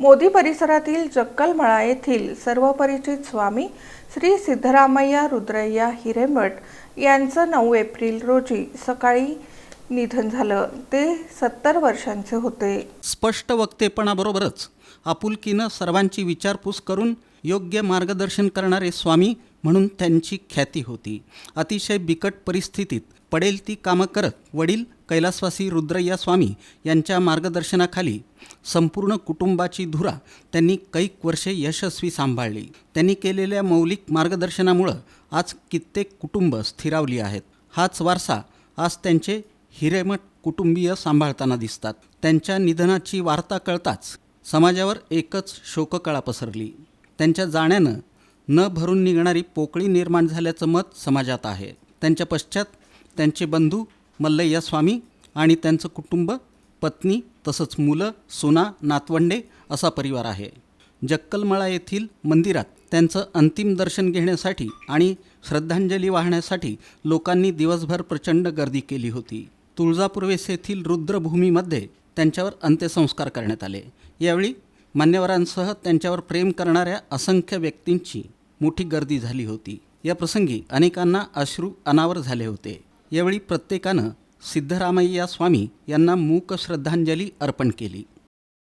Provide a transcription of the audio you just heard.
मोदी परिसरातील जक्कलमळा येथील सर्वपरिचित स्वामी श्री सिद्धरामय्या रुद्रय्या हिरेमठ यांचं नऊ एप्रिल रोजी सकाळी निधन झालं. ते सत्तर वर्षांचे होते. स्पष्ट वक्तेपणाबरोबरच आपुलकीनं सर्वांची विचारपूस करून योग्य मार्गदर्शन करणारे स्वामी म्हणून त्यांची ख्याती होती. अतिशय बिकट परिस्थितीत पडेल ती कामं करत वडील कैलासवासी रुद्रय्या स्वामी यांच्या मार्गदर्शनाखाली संपूर्ण कुटुंबाची धुरा त्यांनी कैक वर्षे यशस्वी सांभाळली. त्यांनी केलेल्या मौलिक मार्गदर्शनामुळं आज कित्येक कुटुंब स्थिरावली आहेत. हाच वारसा आज त्यांचे हिरेमठ कुटुंबीय सांभाळताना दिसतात. त्यांच्या निधनाची वार्ता कळताच समाजावर एकच शोककळा पसरली. त्यांच्या जाण्यानं न भरून निघणारी पोकळी निर्माण झाल्याचं मत समाजात आहे. त्यांच्या पश्चात त्यांचे बंधू मल्लय्या स्वामी आणि त्यांचं कुटुंब पत्नी तसंच मुलं सुना नातवंडे असा परिवार आहे. जक्कलमळा येथील मंदिरात त्यांचं अंतिम दर्शन घेण्यासाठी आणि श्रद्धांजली वाहण्यासाठी लोकांनी दिवसभर प्रचंड गर्दी केली होती. तुळजापूर्वेस येथील रुद्रभूमीमध्ये त्यांच्यावर अंत्यसंस्कार करण्यात आले. यावेळी मान्यवरांसह त्यांच्यावर प्रेम करणाऱ्या असंख्य व्यक्तींची मोठी गर्दी झाली होती. या प्रसंगी अनेकांना अश्रू अनावर झाले होते. यावेळी प्रत्येकानं सिद्धरामय्या स्वामी यांना मूक श्रद्धांजली अर्पण केली.